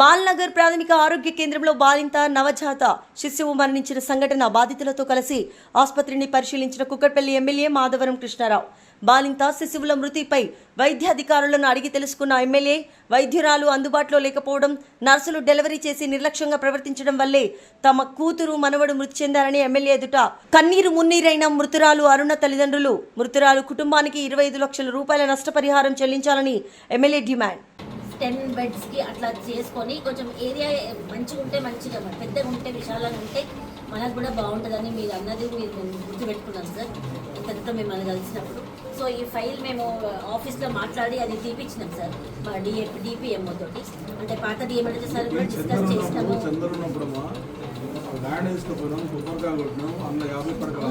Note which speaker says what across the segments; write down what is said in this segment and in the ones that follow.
Speaker 1: బాల్నగర్ ప్రాథమిక ఆరోగ్య కేంద్రంలో బాలింత నవజాత శిశువు మరణించిన సంఘటన బాధితులతో కలిసి ఆసుపత్రిని పరిశీలించిన కుక్కట్పల్లి ఎమ్మెల్యే మాధవరం కృష్ణారావు. బాలింత శిశువుల మృతిపై వైద్యాధికారులను అడిగి తెలుసుకున్న ఎమ్మెల్యే వైద్యురాలు అందుబాటులో లేకపోవడం నర్సులు డెలివరీ చేసి నిర్లక్ష్యంగా ప్రవర్తించడం వల్లే తమ కూతురు మనవడు మృతి చెందారని ఎమ్మెల్యే ఎదుట కన్నీరు మున్నీరైన మృతురాలు అరుణ తల్లిదండ్రులు మృతురాలు కుటుంబానికి ఇరవై ఐదు లక్షల రూపాయల నష్టపరిహారం చెల్లించాలని ఎమ్మెల్యే డిమాండ్.
Speaker 2: టెన్ బెడ్స్కి అట్లా చేసుకొని కొంచెం ఏరియా మంచిగా ఉంటే మంచిగా పెద్దగా ఉంటే విశాలంగా ఉంటే మనకు కూడా బాగుంటుందని మీరు అన్నది మీరు గుర్తుపెట్టుకున్నాం సార్. ఇంతటితో మిమ్మల్ని కలిసినప్పుడు. సో ఈ ఫైల్ మేము ఆఫీస్లో మాట్లాడి అది తీపిచ్చినాం సార్ మా డిఏ డిపిఎంఓ తోటి. అంటే పాత డిఎంఓ సార్ కూడా డిస్కస్ చేసినాము.
Speaker 3: ల్యాండ్ వేసుకుపోయినాం కొబ్బరికాయ కొట్టినాం అందులో యాభై పడకల.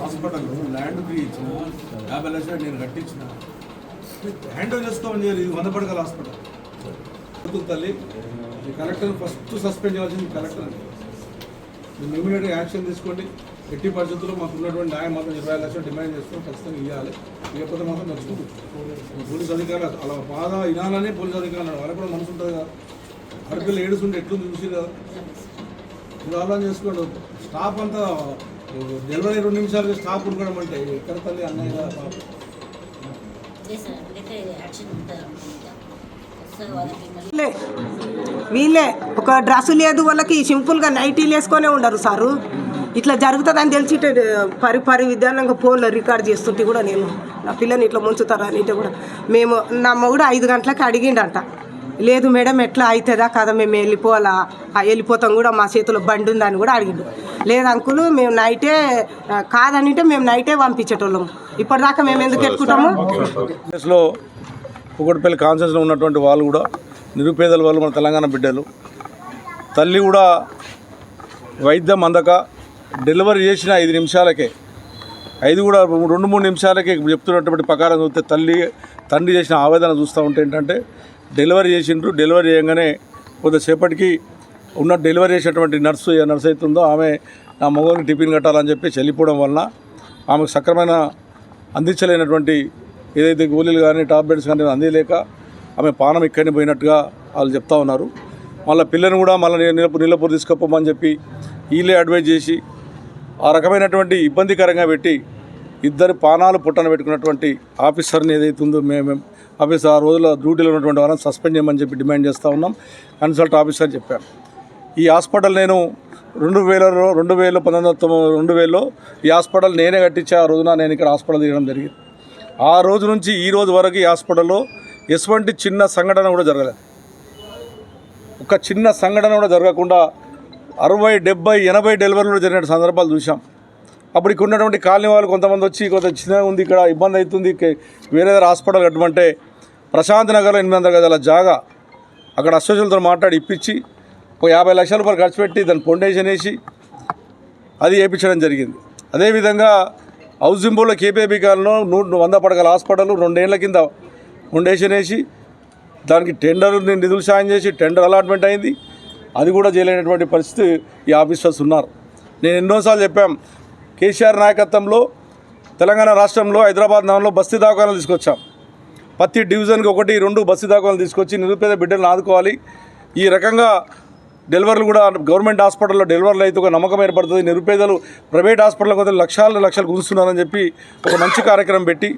Speaker 3: హాస్పిటల్ ల్యాండ్ ఫ్రీ ఇచ్చిన యాభై లక్షలు నేను కట్టించిన. హ్యాండ్ ఓవర్ చేసుకోమని చెప్పి ఇది వంద పడకల హాస్పిటల్ తల్లి ఈ కలెక్టర్ ఫస్ట్ సస్పెండ్ చేయాల్సింది కలెక్టర్ అని. మీరు ఇమీడియట్గా యాక్షన్ తీసుకోండి. ఎట్టి పరిస్థితుల్లో మాకు ఉన్నటువంటి న్యాయం మాత్రం ఇరవై లక్షలు డిమాండ్ చేస్తాం ఖచ్చితంగా ఇవ్వాలి ఇవ్వకపోతే మాత్రం నచ్చుకుంటుంది పోలీస్ అధికారులు అలా బాధ వినాలనే పోలీస్ అధికారులు వాళ్ళకి కూడా మనసు ఉంటుంది కదా. అరకులు ఏడుస్తుంటే ఎట్లుంది చూసి కదా. మీరు ఆలోచన చేసుకోండి. స్టాఫ్ అంతా డెలివరీ రెండు నిమిషాలకి స్టాఫ్ ఉండడం అంటే ఎక్కడ తల్లి అన్నయ్య పాప.
Speaker 2: అదే సార్ అయితే యాక్షన్ ఉంటుంది సార్ వాళ్ళకి మళ్ళీ
Speaker 4: వీళ్ళే. ఒక డ్రెస్ లేదు వాళ్ళకి సింపుల్గా నైటీలు వేసుకొనే ఉండరు సారు. ఇట్లా జరుగుతుందని తెలిసి పరి పరి విధానంగా ఫోన్లో రికార్డ్ చేస్తుంటే కూడా నేను నా పిల్లని ఇట్లా ముంచుతారా అని కూడా మేము నా మొగుడు ఐదు గంటలకు అడిగిండంట. లేదు మేడం ఎట్లా అవుతుందా కదా మేము వెళ్ళిపోవాలా ఆ వెళ్ళిపోతాం కూడా మా చేతిలో బండి ఉందని కూడా అడిగిండు. లేదు అంకులు మేము నైటే కాదనిటే మేము నైటే పంపించేటోళ్ళం. ఇప్పటిదాకా మేము ఎందుకు పెట్టుకుంటాము
Speaker 3: కేసులో కుకట్పల్లి కాన్సెన్స్లో ఉన్నటువంటి వాళ్ళు కూడా నిరుపేదల వాళ్ళు మన తెలంగాణ బిడ్డలు. తల్లి కూడా వైద్యం అందక డెలివరీ చేసిన ఐదు నిమిషాలకే ఐదు కూడా రెండు మూడు నిమిషాలకే చెప్తున్నటువంటి ప్రకారం చూస్తే తల్లి తండ్రి చేసిన ఆవేదన చూస్తూ ఉంటే ఏంటంటే డెలివరీ చేసిండ్రు డెలివరీ చేయగానే కొద్దిసేపటికి ఉన్న డెలివరీ చేసినటువంటి నర్సు ఏ నర్సు అవుతుందో ఆమె నా మగవానికి టిఫిన్ కట్టాలని చెప్పి వెళ్ళిపోవడం వలన ఆమెకు సక్రమైన అందించలేనటువంటి ఏదైతే గోళీలు కానీ టాబ్లెట్స్ కానీ అందిలేక ఆమె పానం ఇక్కడిని పోయినట్టుగా వాళ్ళు చెప్తా ఉన్నారు. మళ్ళీ పిల్లని కూడా మళ్ళీ నిలప నిలపూరు తీసుకుపోమని చెప్పి వీళ్ళే అడ్వైజ్ చేసి ఆ రకమైనటువంటి ఇబ్బందికరంగా పెట్టి ఇద్దరు పానాలు పుట్టన పెట్టుకున్నటువంటి ఆఫీసర్ని ఏదైతే ఉందో మేము ఆఫీసర్ ఆ రోజుల డ్యూటీలో ఉన్నటువంటి వాళ్ళని సస్పెండ్ చేయమని చెప్పి డిమాండ్ చేస్తూ ఉన్నాం. కన్సల్ట్ ఆఫీసర్ చెప్పాను ఈ హాస్పిటల్ నేను రెండు వేలలో రెండు వేలు పంతొమ్మిది వందల తొమ్మిది రెండు వేలలో ఈ హాస్పిటల్ నేనే కట్టించే ఆ రోజున నేను ఇక్కడ హాస్పిటల్ తీయడం జరిగింది. ఆ రోజు నుంచి ఈ రోజు వరకు ఈ హాస్పిటల్లో ఎటువంటి చిన్న సంఘటన కూడా జరగలేదు. ఒక చిన్న సంఘటన కూడా జరగకుండా అరవై డెబ్బై ఎనభై డెలివరీలు జరిగిన సందర్భాలు చూసాం అప్పుడు ఇక్కడ ఉన్నటువంటి కాలనీ వాళ్ళు కొంతమంది వచ్చి కొంత చిన్నగా ఉంది ఇక్కడ ఇబ్బంది అవుతుంది వేరే దగ్గర హాస్పిటల్ కట్టమంటే ప్రశాంత్ నగర్లో ఎనిమిది వందల గదాల జాగా అక్కడ అసోసియేషన్తో మాట్లాడి ఇప్పించి ఒక యాభై లక్షల రూపాయలు ఖర్చు పెట్టి దాన్ని ఫౌండేషన్ వేసి అది వేయించడం జరిగింది. అదేవిధంగా హౌసింబోలో కేపీబీ కాలంలో నూట వంద పడగల హాస్పిటల్ రెండేళ్ళ కింద ఫౌండేషన్ వేసి దానికి టెండర్ నిధులు సాయం చేసి టెండర్ అలాట్మెంట్ అయింది. అది కూడా చేయలేనటువంటి పరిస్థితి ఈ ఆఫీసర్స్ ఉన్నారు. నేను ఎన్నోసార్లు చెప్పాం కేసీఆర్ నాయకత్వంలో తెలంగాణ రాష్ట్రంలో హైదరాబాద్ నగరంలో బస్తీ దాఖలాలు తీసుకొచ్చాం. ప్రతి డివిజన్కి ఒకటి రెండు బస్సు దాఖలు తీసుకొచ్చి నిరుపేద బిడ్డలను ఆదుకోవాలి. ఈ రకంగా డెలివరీలు కూడా గవర్నమెంట్ హాస్పిటల్లో డెలివరీలు అయితే ఒక నమ్మకం ఏర్పడుతుంది. నిరుపేదలు ప్రైవేట్ హాస్పిటల్కి కొంత లక్షల లక్షలు గుంజుతున్నారని చెప్పి ఒక మంచి కార్యక్రమం పెట్టి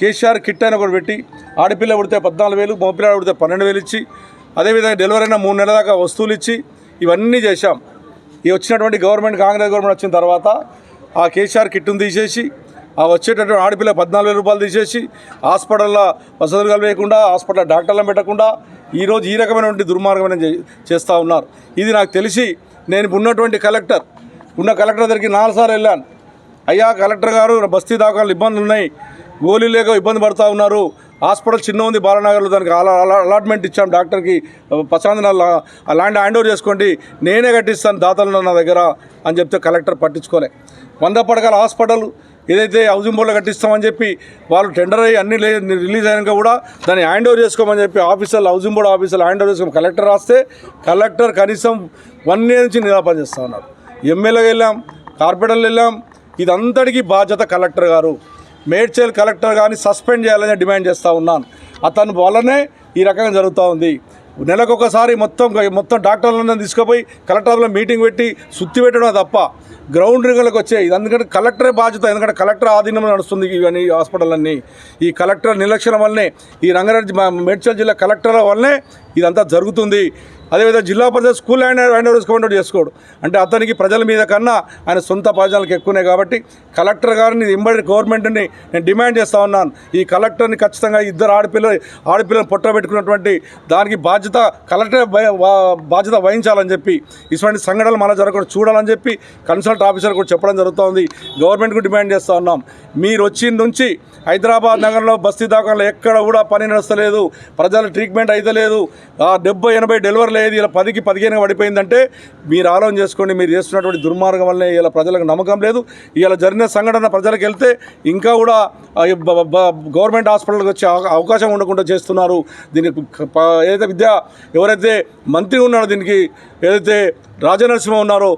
Speaker 3: కేసీఆర్ కిట్ అని ఒకటి పెట్టి ఆడపిల్ల పుడితే పద్నాలుగు వేలు మగపిల్ల పుడితే పన్నెండు వేలు ఇచ్చి అదేవిధంగా డెలివరీ అయిన మూడు నెలల దాకా వస్తువులు ఇచ్చి ఇవన్నీ చేశాం. ఈ వచ్చినటువంటి గవర్నమెంట్ కాంగ్రెస్ గవర్నమెంట్ వచ్చిన తర్వాత ఆ కేసీఆర్ కిట్ను తీసేసి ఆ వచ్చేటటువంటి ఆడపిల్ల పద్నాలుగు వేల రూపాయలు తీసేసి హాస్పిటల్లో వసతులు కలిపేయకుండా హాస్పిటల్ డాక్టర్లను పెట్టకుండా ఈరోజు ఈ రకమైనటువంటి దుర్మార్గమైన చేస్తూ ఉన్నారు. ఇది నాకు తెలిసి నేను ఉన్నటువంటి కలెక్టర్ ఉన్న కలెక్టర్ దగ్గరికి నాలుగు సార్లు వెళ్ళాను. అయ్యా కలెక్టర్ గారు బస్తీ దాఖలు ఇబ్బందులు ఉన్నాయి. గోళీలు లేక ఇబ్బంది పడుతూ ఉన్నారు. హాస్పిటల్ చిన్న ఉంది బాలనగర్లో దానికి అలా అలాట్మెంట్ ఇచ్చాం డాక్టర్కి. ప్రశాంత్ ఆ ల్యాండ్ హ్యాండ్ ఓవర్ చేసుకోండి నేనే కట్టిస్తాను దాతలు నా దగ్గర అని చెప్తే కలెక్టర్ పట్టించుకోలే. వంద పడకల హాస్పిటల్ ఏదైతే హౌసింగ్ బోర్డులో కట్టిస్తామని చెప్పి వాళ్ళు టెండర్ అయ్యి అన్ని లే- రిలీజ్ అయినాక కూడా దాన్ని హ్యాండ్ ఓవర్ చేసుకోమని చెప్పి ఆఫీసర్లు హౌసింగ్ బోర్డు ఆఫీసర్లు హ్యాండ్ ఓవర్ చేసుకోమని కలెక్టర్ రాస్తే కలెక్టర్ కనీసం వన్ ఇయర్ నుంచి నిరాపణ చేస్తూ ఉన్నారు ఎమ్మెల్యేగా వెళ్ళాం కార్పొరేటర్లు వెళ్ళాం ఇదంతటికీ బాధ్యత కలెక్టర్ గారు. మేడ్చల్ కలెక్టర్ కానీ సస్పెండ్ చేయాలని డిమాండ్ చేస్తూ ఉన్నాను. అతని వల్లనే ఈ రకంగా జరుగుతూ ఉంది. నెలకొకసారి మొత్తం మొత్తం డాక్టర్లందరినీ తీసుకుపోయి కలెక్టర్లో మీటింగ్ పెట్టి సుత్తి పెట్టడం తప్ప గ్రౌండ్ రింగ్లకు వచ్చే ఇది. ఎందుకంటే కలెక్టరే బాధ్యత ఎందుకంటే కలెక్టర్ ఆధీనంలో నడుస్తుంది ఇవన్నీ హాస్పిటల్ అన్నీ ఈ కలెక్టర్ నిర్లక్ష్యం వల్లనే ఈ రంగారెడ్డి మేడ్చల్ జిల్లా కలెక్టర్ వల్లనే ఇదంతా జరుగుతుంది. అదేవిధంగా Zilla Parishad school hand hand overs counter చేసుకోడు. అంటే అతనికి ప్రజల మీద కన్నా ఆయన సొంత ప్రజలకు ఎక్కువనే కాబట్టి కలెక్టర్ గారిని ఇంబడి గవర్నమెంట్ని నేను డిమాండ్ చేస్తా ఉన్నాను. ఈ కలెక్టర్ని ఖచ్చితంగా ఇద్దరు ఆడపిల్ల ఆడపిల్లని పొట్టబెట్టుకున్నటువంటి దానికి బాధ్యత కలెక్టర్ బాధ్యత వహించాలని చెప్పి ఇటువంటి సంఘటనలు మన జరగకుండా చూడాలని చెప్పి కన్సల్ట్ ఆఫీసర్ కూడా చెప్పడం జరుగుతోంది. గవర్నమెంట్కు డిమాండ్ చేస్తూ ఉన్నాం. మీరు వచ్చిన నుంచి హైదరాబాద్ నగరంలో బస్తీ దాకా ఎక్కడ కూడా పని నడుస్తలేదు. ప్రజల ట్రీట్మెంట్ అయితే లేదు. డెబ్బై ఎనభై డెలివరీ లేదు ఇలా పదికి పదిహేను పడిపోయిందంటే మీరు ఆలోచన చేసుకోండి మీరు చేస్తున్నటువంటి దుర్మార్గం వల్లనే ఇలా ప్రజలకు నమ్మకం లేదు. ఇలా జరిగిన సంఘటన ప్రజలకు వెళ్తే ఇంకా కూడా గవర్నమెంట్ హాస్పిటల్కి వచ్చే అవకాశం ఉండకుండా చేస్తున్నారు. దీనికి ఏదైతే విద్య ఎవరైతే మంత్రి ఉన్నారో దీనికి ఏదైతే రాజనరసింహ ఉన్నారో